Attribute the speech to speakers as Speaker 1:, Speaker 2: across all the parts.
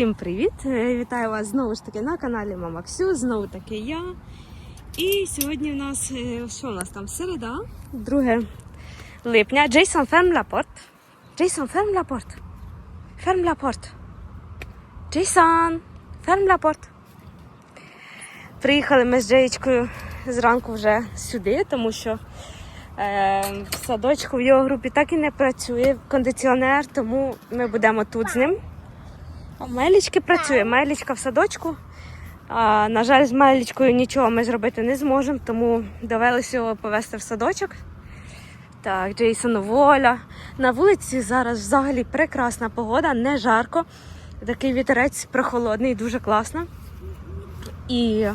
Speaker 1: Всім привіт! Е, Вітаю вас знову ж таки на каналі Мама Ксю. Знову таки я. І сьогодні в нас е, що у нас там середа, 2 липня. Джейсон ферм Лапорт. Джейсон ферм Лапорт. Ферм Лапорт. Джейсон ферм Лапорт. Приїхали ми з Джеєчкою зранку вже сюди, тому що е, в садочку в його групі так і не працює кондиціонер, тому ми будемо тут з ним. Мелічки працює, Мелічка в садочку. А, на жаль, з Мелічкою нічого ми зробити не зможемо, тому довелося його повезти в садочок. Так, Джейсон воля. На вулиці зараз взагалі прекрасна погода, не жарко. Такий вітерець прохолодний, дуже класно. І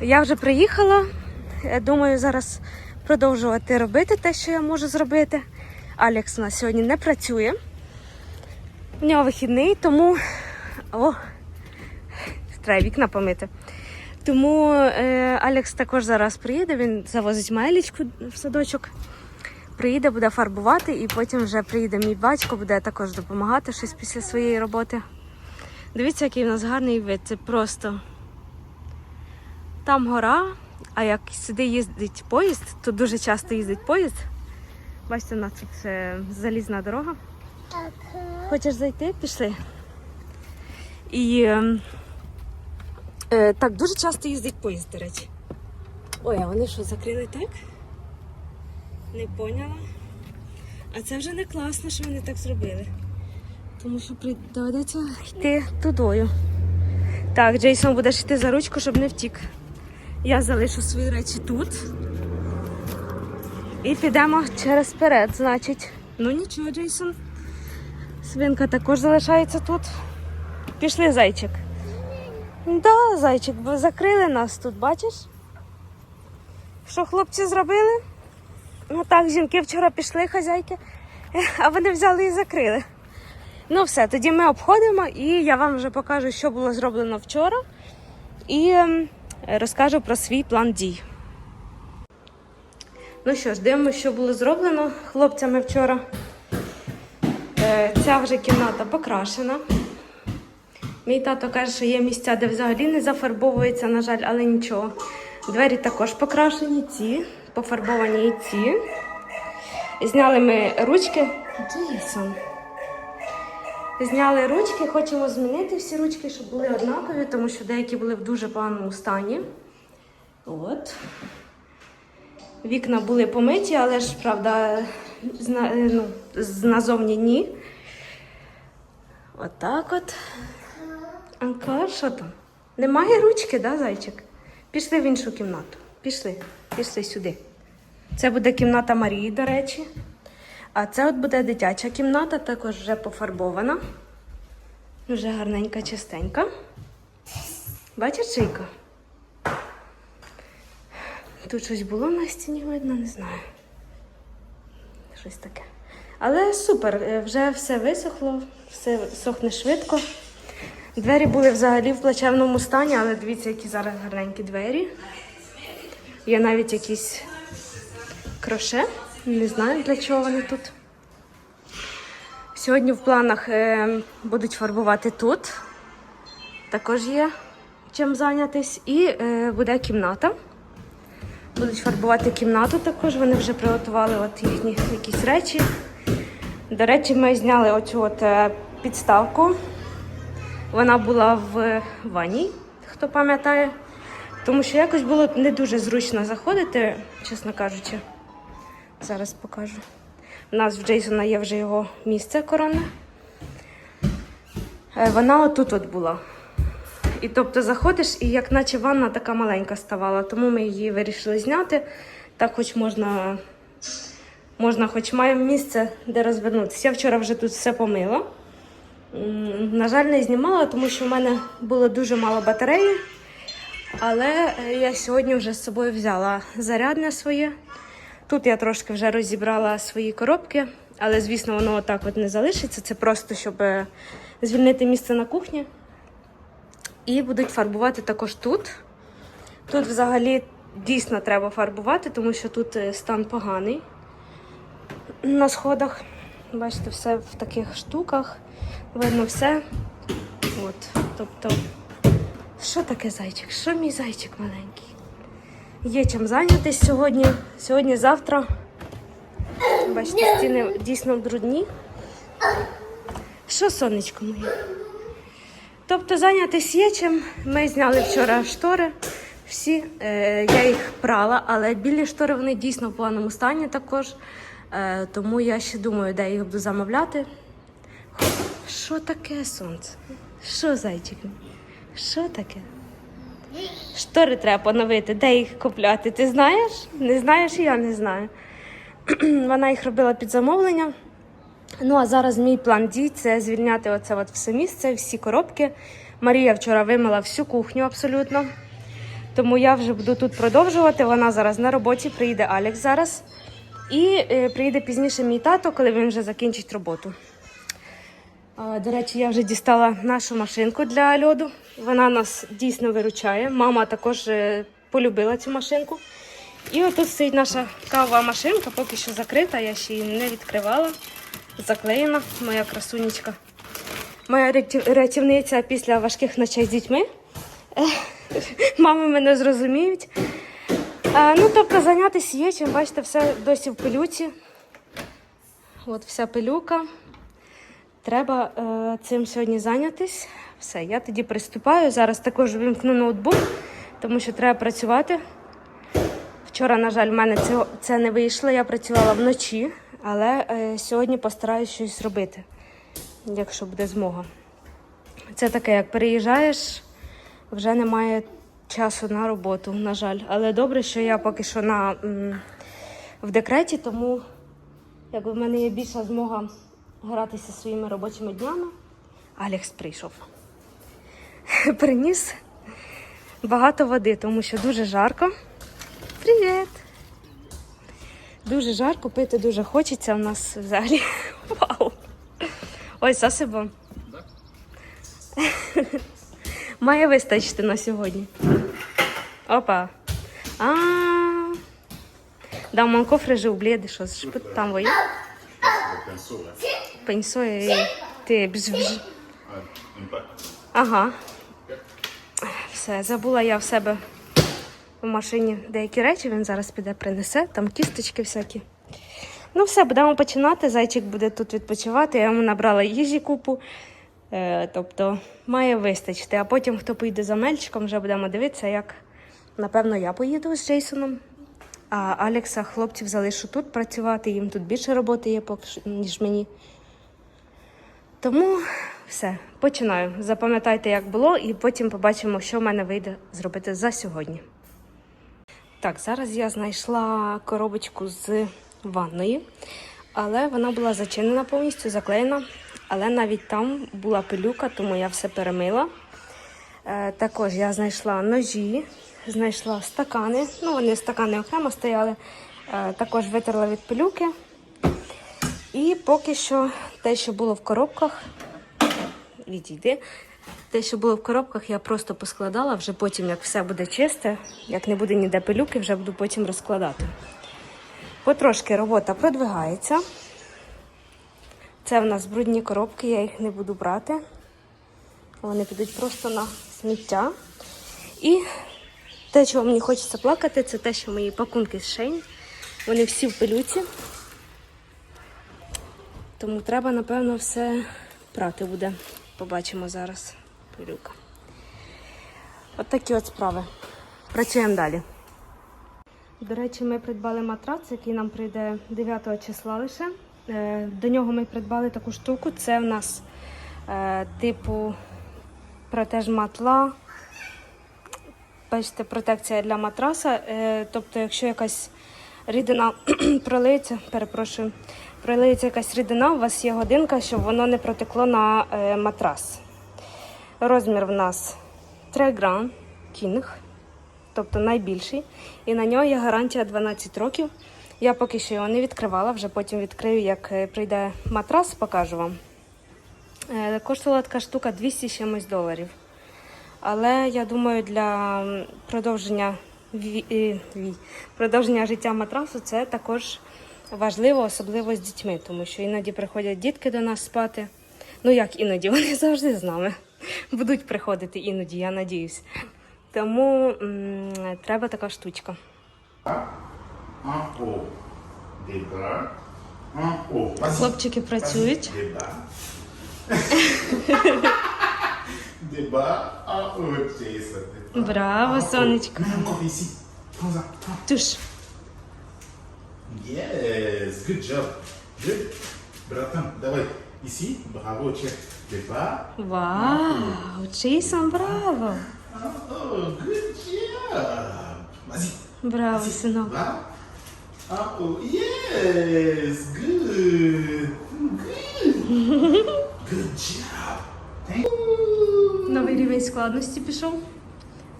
Speaker 1: я вже приїхала. Думаю, зараз продовжувати робити те, що я можу зробити. Алекс у нас сьогодні не працює. У нього вихідний, тому о, треба вікна помити. Тому е, Алекс також зараз приїде, він завозить Майлічку в садочок. Приїде, буде фарбувати, і потім вже приїде мій батько, буде також допомагати щось після своєї роботи. Дивіться, який в нас гарний вид. Це просто там гора, а як сюди їздить поїзд, то дуже часто їздить поїзд. Бачите, у нас тут е, залізна дорога. Хочеш зайти? Пішли. І е, е, так, дуже часто їздить поїзд, до речі. Ой, а вони що, закрили так? Не поняла. А це вже не класно, що вони так зробили. Тому що доведеться йти тудою. Так, Джейсон будеш йти за ручку, щоб не втік. Я залишу свої речі тут. І підемо через перед, значить. Ну нічого, Джейсон. Свинка також залишається тут. Пішли, зайчик. Да, зайчик, бо закрили нас тут, бачиш? Що хлопці зробили? Ну так, жінки вчора пішли, хазяйки, а вони взяли і закрили. Ну все, тоді ми обходимо і я вам вже покажу, що було зроблено вчора. І ем, розкажу про свій план дій. Ну що ж, дивимося, що було зроблено хлопцями вчора. Е, Ця вже кімната покрашена. Мій тато каже, що є місця, де взагалі не зафарбовується, на жаль, але нічого. Двері також покрашені, ці, пофарбовані і ці. Зняли ми ручки. Джейсон. Зняли ручки, хочемо змінити всі ручки, щоб були однакові, тому що деякі були в дуже поганому стані. От. Вікна були помиті, але ж, правда, зна, ну, назовні ні. Отак от. Анка, що там? Немає ручки, да, зайчик? Пішли в іншу кімнату. Пішли, пішли сюди. Це буде кімната Марії, до речі. А це от буде дитяча кімната, також вже пофарбована. Вже гарненька, чистенька. Бачиш, Чийка? Тут щось було на стіні видно, не знаю. Щось таке. Але супер, е, вже все висохло, все сохне швидко. Двері були взагалі в плачевному стані, але дивіться, які зараз гарненькі двері. Є навіть якісь кроше. Не знаю, для чого вони тут. Сьогодні в планах е, будуть фарбувати тут. Також є чим зайнятись. І е, буде кімната. Будуть фарбувати кімнату також. Вони вже приготували от їхні якісь речі. До речі, ми зняли оцю от е, підставку. Вона була в ванні, хто пам'ятає. Тому що якось було не дуже зручно заходити, чесно кажучи. Зараз покажу. У нас в Джейсона є вже його місце коронне. Е, Вона отут от була. І тобто заходиш, і як наче ванна така маленька ставала, тому ми її вирішили зняти. Так хоч можна, можна хоч маємо місце, де розвернутися. Я вчора вже тут все помила. На жаль, не знімала, тому що в мене було дуже мало батареї. Але е, я сьогодні вже з собою взяла зарядне своє. Тут я трошки вже розібрала свої коробки, але, звісно, воно отак от не залишиться. Це просто щоб е, звільнити місце на кухні. І будуть фарбувати також тут. Тут взагалі дійсно треба фарбувати, тому що тут е, стан поганий на сходах. Бачите, все в таких штуках. Видно все. От, тобто, що таке зайчик? Що мій зайчик маленький? Є чим зайнятися сьогодні. Сьогодні, завтра. Бачите, стіни дійсно брудні. Що сонечко моє? Тобто зайнятися є чим. Ми зняли вчора штори. Всі, е, я їх прала, але білі штори вони дійсно в поганому стані також. Е, тому я ще думаю, де їх буду замовляти. Що таке сонце? Що, зайчик? Що таке? Штори треба поновити, де їх купляти? Ти знаєш? Не знаєш, я не знаю. Вона їх робила під замовлення. Ну а зараз мій план дій це звільняти оце от все місце, всі коробки. Марія вчора вимила всю кухню абсолютно. Тому я вже буду тут продовжувати. Вона зараз на роботі, приїде Алекс зараз. І е, приїде пізніше мій тато, коли він вже закінчить роботу. До речі, я вже дістала нашу машинку для льоду. Вона нас дійсно виручає. Мама також е, полюбила цю машинку. І отут стоїть наша кавова машинка, поки що закрита, я ще її не відкривала. Заклеєна, моя красунечка. Моя рятівниця після важких ночей з дітьми. Мами мене зрозуміють. А, ну, тобто, зайнятися є чим, бачите, все досі в пилюці. От вся пилюка. Треба е, цим сьогодні зайнятись. Все, я тоді приступаю. Зараз також вимкну ноутбук, тому що треба працювати. Вчора, на жаль, в мене це, це не вийшло. Я працювала вночі, але е, сьогодні постараюсь щось зробити, якщо буде змога. Це таке, як переїжджаєш, вже немає часу на роботу, на жаль. Але добре, що я поки що на, в декреті, тому якби в мене є більша змога гратися своїми робочими днями. Алекс прийшов. Приніс багато води, тому що дуже жарко. Привіт! Дуже жарко, пити дуже хочеться у нас взагалі. Вау! Ой, засибо. Має вистачити на сьогодні. Опа. А. Да. Je peux t'envoyer?
Speaker 2: Le pinceau, là.
Speaker 1: Pinceau et ти бж бж. Ага. Все, забула я в себе в машині деякі речі. Він зараз піде принесе, там кісточки всякі. Ну, все, будемо починати. Зайчик буде тут відпочивати. Я йому набрала їжі купу. Е, тобто має вистачити. А потім, хто поїде за мельчиком, вже будемо дивитися, як напевно я поїду з Джейсоном. А Алекса хлопців залишу тут працювати. Їм тут більше роботи є, ніж мені. Тому все, починаю. Запам'ятайте, як було, і потім побачимо, що в мене вийде зробити за сьогодні. Так, зараз я знайшла коробочку з ванної, але вона була зачинена повністю, заклеєна. Але навіть там була пилюка, тому я все перемила. Е, також я знайшла ножі, знайшла стакани. Ну, вони стакани окремо стояли. Е, також витерла від пилюки. І поки що те, що було в коробках, відійди. Те, що було в коробках, я просто поскладала, вже потім, як все буде чисте, як не буде ніде пилюки, вже буду потім розкладати. Потрошки робота продвигається. Це в нас брудні коробки, я їх не буду брати. Вони підуть просто на сміття. І те, чого мені хочеться плакати, це те, що мої пакунки з Шейн. Вони всі в пилюці. Тому треба, напевно, все прати буде. Побачимо зараз. Пилюка. От такі от справи. Працюємо далі. До речі, ми придбали матрац, який нам прийде 9 числа лише. Е, До нього ми придбали таку штуку. Це в нас е, типу протеж матла. Бачите, протекція для матраса. Е, Тобто, якщо якась рідина пролиється, перепрошую, пролиється якась рідина, у вас є годинка, щоб воно не протекло на матрас. Розмір в нас 3 грам кінг, тобто найбільший. І на нього є гарантія 12 років. Я поки що його не відкривала, вже потім відкрию, як е, прийде матрас, покажу вам. Е, Коштувала така штука 200 чимось доларів. Але я думаю, для продовження, е, продовження життя матрасу це також важливо, особливо з дітьми, тому що іноді приходять дітки до нас спати. Ну як іноді, вони завжди з нами. Будуть приходити іноді, я надіюсь. Тому м, треба така штучка.
Speaker 2: Un haut. Des bras. Un haut.
Speaker 1: Хлопчики працюють.
Speaker 2: Des bas. Des bas. Un haut.
Speaker 1: Браво, сонечко.
Speaker 2: Encore ici. Prends. Yes. Good job. Good. Братан, давай. Ici. Bravo. Check. Des bas.
Speaker 1: Вау! Джейсон, браво!
Speaker 2: Oh, good job. Vas-y.
Speaker 1: Браво, синок.
Speaker 2: Là. Ah, oh, yes, good, good, good job. Thank you.
Speaker 1: Новий рівень складності пішов.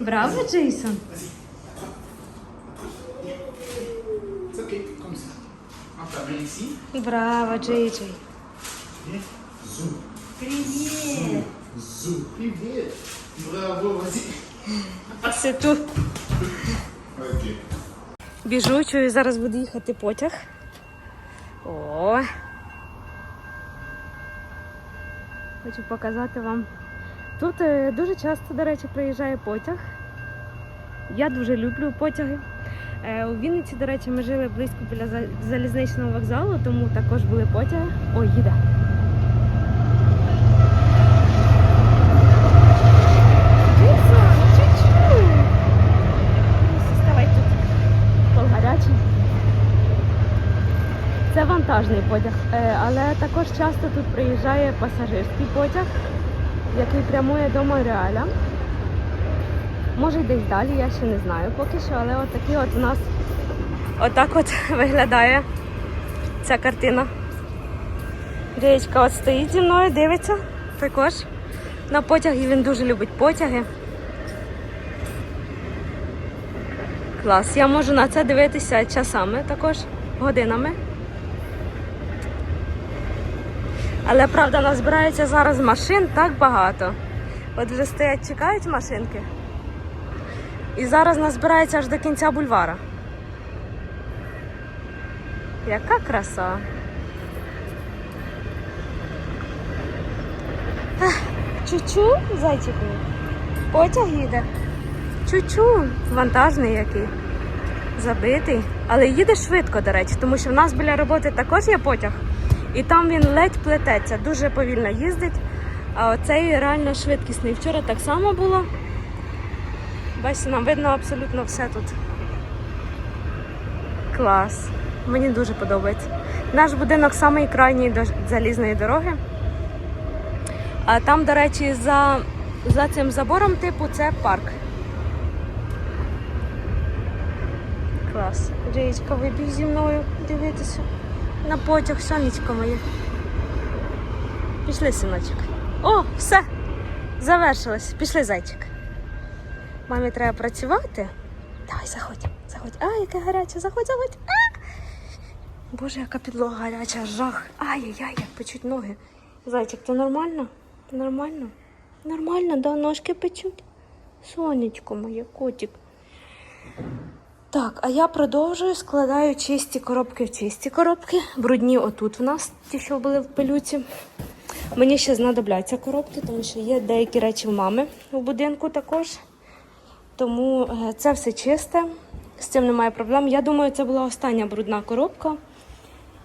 Speaker 1: Браво, Джейсон! Браво, Джей Джей.
Speaker 2: Viens.
Speaker 1: Привіт!
Speaker 2: zou. Привет. Bravo, vas-y.
Speaker 1: Тут.
Speaker 2: Ok.
Speaker 1: Біжу, чую, зараз буде їхати потяг. О. Хочу показати вам. Тут е, дуже часто, до речі, приїжджає потяг. Я дуже люблю потяги. Е, У Вінниці, до речі, ми жили близько біля залізничного вокзалу, тому також були потяги. Ой, їде. Джейсон, чуть-чуть. Ставай тут. Пол гарячий. Це вантажний потяг, Е, але також часто тут приїжджає пасажирський потяг, який прямує до Монреаля. Може десь далі, я ще не знаю поки що, але от от у нас отак от виглядає ця картина. Дієчка от стоїть зі мною, дивиться також на потяг, і він дуже любить потяги. Клас. Я можу на це дивитися часами також, годинами. Але правда, назбирається зараз машин так багато. От вже стоять, чекають машинки. І зараз назбирається аж до кінця бульвара. Яка краса. Чучу, зайчик. Потяг їде. Чучу, вантажний який. Забитий. Але їде швидко, до речі, тому що в нас біля роботи також є потяг. І там він ледь плететься, дуже повільно їздить. А оцей реально швидкісний. Вчора так само було. Бачите, нам видно абсолютно все тут. Клас. Мені дуже подобається. Наш будинок самий крайній до залізної дороги. А там, до речі, за, за цим забором типу це парк. Клас. Річка, вибіг зі мною дивитися. На потяг, сонечко моє. Пішли, синочок. О, все! Завершилось. Пішли, зайчик. Мамі треба працювати. Давай, заходь, заходь. А, яке гаряче, заходь, заходь. А! Боже, яка підлога гаряча, жах. Ай-яй-яй, як печуть ноги. Зайчик, ти нормально? Нормально? Нормально, да, ножки печуть. Сонечко моє, котик. Так, а я продовжую складаю чисті коробки в чисті коробки. Брудні отут в нас, ті, що були в пилюці. Мені ще знадобляться коробки, тому що є деякі речі в мами у будинку також. Тому е, це все чисте, з цим немає проблем. Я думаю, це була остання брудна коробка.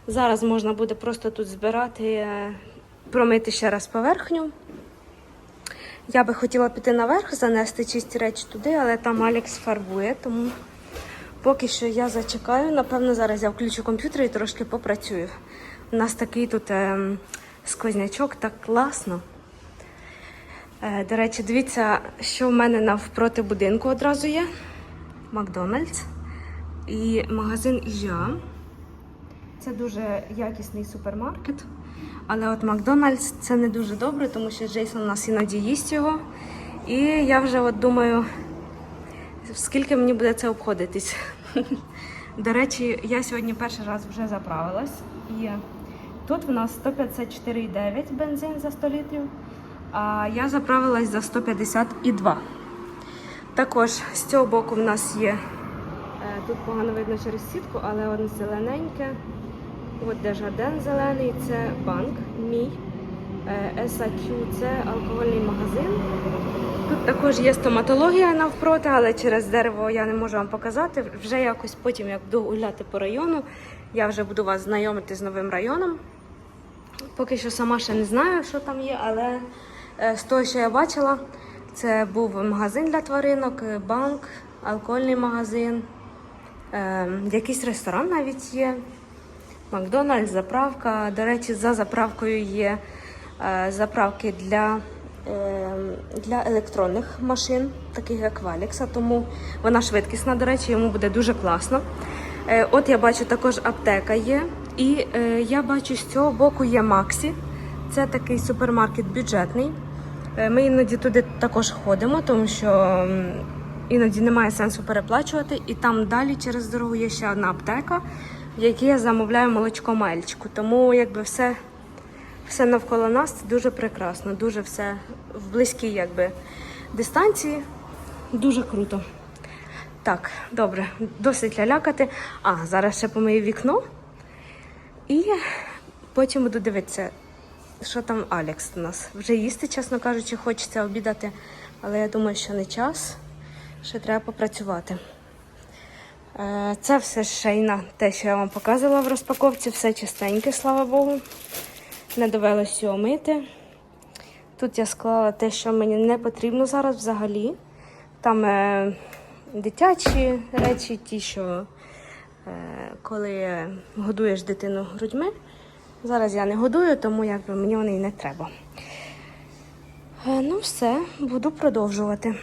Speaker 1: Зараз можна буде просто тут збирати, е, промити ще раз поверхню. Я би хотіла піти наверх, занести чисті речі туди, але там Алекс фарбує, тому поки що я зачекаю. Напевно, зараз я включу комп'ютер і трошки попрацюю. У нас такий тут ем, сквознячок, так класно. Е, До речі, дивіться, що в мене навпроти будинку одразу є. Макдональдс і магазин Іжа. Це дуже якісний супермаркет. Але от Макдональдс це не дуже добре, тому що Джейсон у нас іноді їсть його. І я вже от думаю, скільки мені буде це обходитись. До речі, я сьогодні перший раз вже заправилась. І тут в нас 154,9 бензин за 100 літрів, а я заправилась за 152. Також з цього боку в нас є, е, тут погано видно через сітку, але воно зелененьке. От Дежаден зелений, це банк мій. Е, SAQ – це алкогольний магазин. Тут також є стоматологія навпроти, але через дерево я не можу вам показати. Вже якось потім, як буду гуляти по району, я вже буду вас знайомити з новим районом. Поки що сама ще не знаю, що там є, але е, з того, що я бачила, це був магазин для тваринок, е, банк, алкогольний магазин, якийсь ресторан навіть є. Макдональдс, заправка. До речі, за заправкою є заправки для, е, для електронних машин, таких як Валікса, тому вона швидкісна, до речі, йому буде дуже класно. Е, от я бачу також аптека є. І е, я бачу з цього боку є Максі. Це такий супермаркет бюджетний. Е, Ми іноді туди також ходимо, тому що іноді немає сенсу переплачувати. І там далі через дорогу є ще одна аптека, в якій я замовляю молочко мельчику. Тому якби все, все навколо нас це дуже прекрасно, дуже все в близькій якби, дистанції. Дуже круто. Так, добре, досить лялякати. А, зараз ще помию вікно. І потім буду дивитися, що там Алекс у нас. Вже їсти, чесно кажучи, хочеться обідати, але я думаю, що не час. Ще треба попрацювати. Е, Це все шейна, те, що я вам показувала в розпаковці, все чистеньке, слава Богу. Не довелося його мити. Тут я склала те, що мені не потрібно зараз взагалі. Там е, дитячі речі, ті, що е, коли годуєш дитину грудьми. Зараз я не годую, тому якби мені вони і не треба. Е, ну все, буду продовжувати.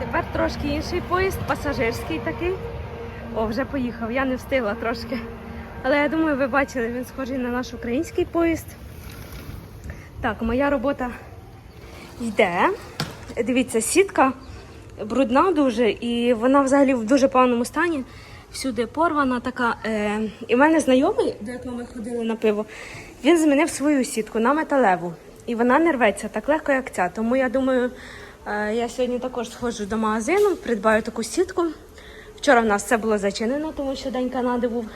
Speaker 1: Тепер трошки інший поїзд, пасажирський такий. О, вже поїхав, я не встигла трошки. Але я думаю, ви бачили, він схожий на наш український поїзд. Так, моя робота йде. Дивіться, сітка брудна дуже, і вона взагалі в дуже поганому стані. Всюди порвана така. Е, і в мене знайомий, до якого ми ходили на пиво, він змінив свою сітку на металеву. І вона не рветься так легко, як ця. Тому я думаю, е, я сьогодні також сходжу до магазину, придбаю таку сітку. Вчора в нас все було зачинено, тому що день Канади був.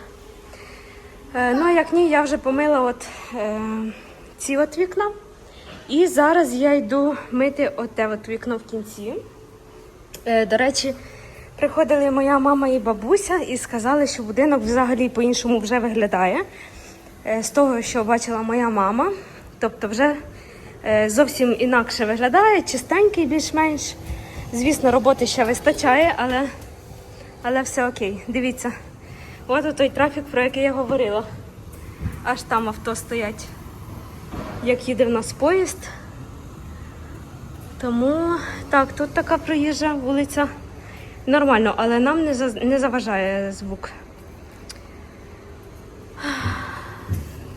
Speaker 1: Е, ну, як ні, я вже помила от, е, ці от вікна. І зараз я йду мити оте от вікно в кінці. Е, До речі, приходили моя мама і бабуся і сказали, що будинок взагалі по-іншому вже виглядає. Е, З того, що бачила моя мама. Тобто вже е, зовсім інакше виглядає, чистенький більш-менш. Звісно, роботи ще вистачає, але, але все окей. Дивіться. От той трафік, про який я говорила. Аж там авто стоять, як їде в нас поїзд. Тому так, тут така проїжджа вулиця. Нормально, але нам не, за- не заважає звук.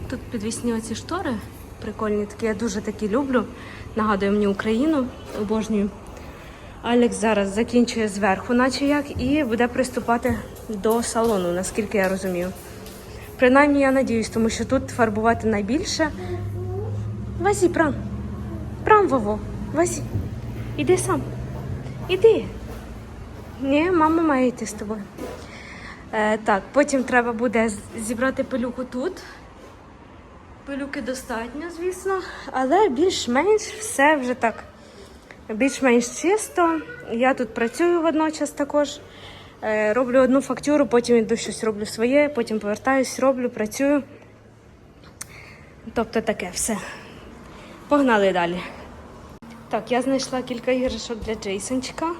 Speaker 1: Тут підвісні оці штори прикольні такі, я дуже такі люблю. Нагадує мені Україну, обожнюю. Алекс зараз закінчує зверху, наче як, і буде приступати до салону, наскільки я розумію. Принаймні, я надіюсь, тому що тут фарбувати найбільше. Вазі, прам. Прам, Вово, Вазі. Іди сам. Іди. Ні, мама має йти з тобою. Е, так, потім треба буде зібрати пилюку тут. Пилюки достатньо, звісно, але більш-менш все вже так. Більш-менш чисто. Я тут працюю водночас також. Е, роблю одну фактуру, потім йду щось роблю своє, потім повертаюсь, роблю, працюю. Тобто таке все. Погнали далі. Так, я знайшла кілька іграшок для Джейсончика,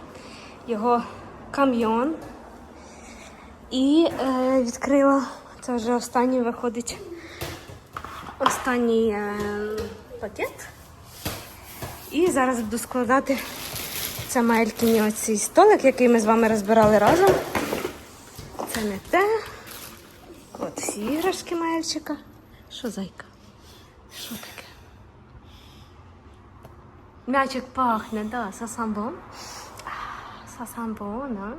Speaker 1: його кам'йон. І е, відкрила, це вже останній виходить останній е, пакет. І зараз буду складати це Маелькіні оцей столик, який ми з вами розбирали разом. Це не те. От всі іграшки Маельчика. Що зайка? Що таке? М'ячик пахне, да, сасамбон. Сасамбон, а?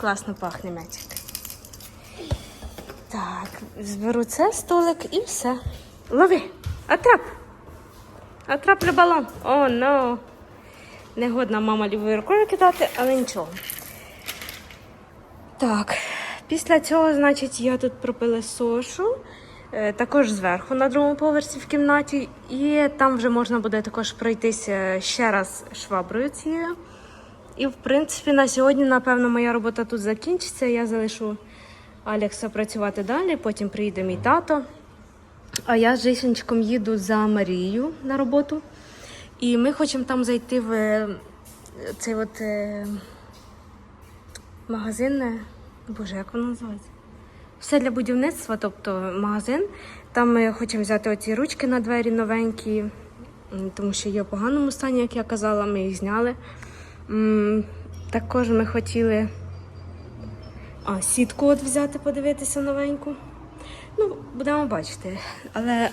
Speaker 1: Класно пахне м'ячик. Так, зберу це столик і все. Лови! Атрап! Атраплю балон. О, но. Негодна мама лівою рукою кидати, але нічого. Так, після цього, значить, я тут пропила сошу. е, також зверху на другому поверсі в кімнаті, і там вже можна буде також пройтися ще раз шваброю цією. І в принципі на сьогодні, напевно, моя робота тут закінчиться. Я залишу Алекса працювати далі, потім приїде мій тато. А я з Жисенчиком їду за Марією на роботу. І ми хочемо там зайти в е, цей от е, магазин. е, Боже, як воно називається? Все для будівництва, тобто магазин. Там ми хочемо взяти оці ручки на двері новенькі, тому що є в поганому стані, як я казала, ми їх зняли. Також ми хотіли а, сітку от взяти, подивитися новеньку. Ну, будемо бачити. Але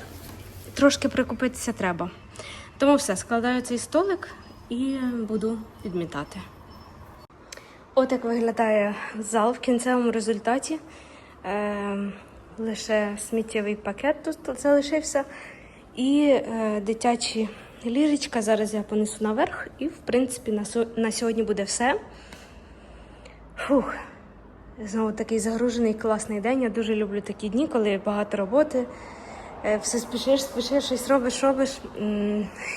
Speaker 1: трошки прикупитися треба. Тому все, складаю цей столик і буду підмітати. Як виглядає зал в кінцевому результаті. Е, лише сміттєвий пакет тут залишився. І е, дитячі ліжечка. Зараз я понесу наверх. І, в принципі, на, на сьогодні буде все. Фух. Знову такий загружений класний день. Я дуже люблю такі дні, коли багато роботи. Е, Все спішиш, спішиш, щось робиш, робиш.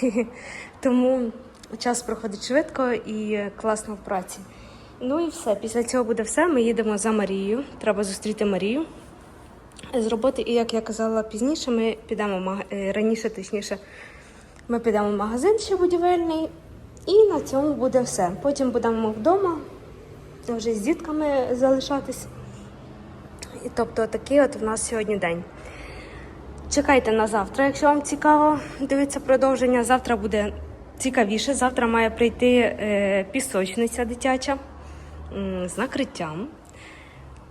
Speaker 1: Тому час проходить швидко і класно в праці. Ну і все. Після цього буде все. Ми їдемо за Марією. Треба зустріти Марію з роботи. І як я казала пізніше, ми підемо е, раніше, точніше, ми підемо в магазин ще будівельний. І на цьому буде все. Потім будемо вдома вже з дітками залишатись. І тобто такий от в нас сьогодні день. Чекайте на завтра, якщо вам цікаво дивитися продовження. Завтра буде цікавіше. Завтра має прийти е, пісочниця дитяча з накриттям.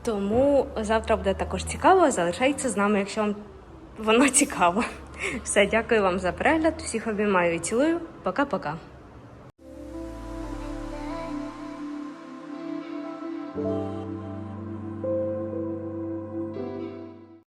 Speaker 1: Тому завтра буде також цікаво. Залишайтеся з нами, якщо вам воно цікаво. Все, дякую вам за перегляд. Всіх обіймаю і цілую. Пока-пока.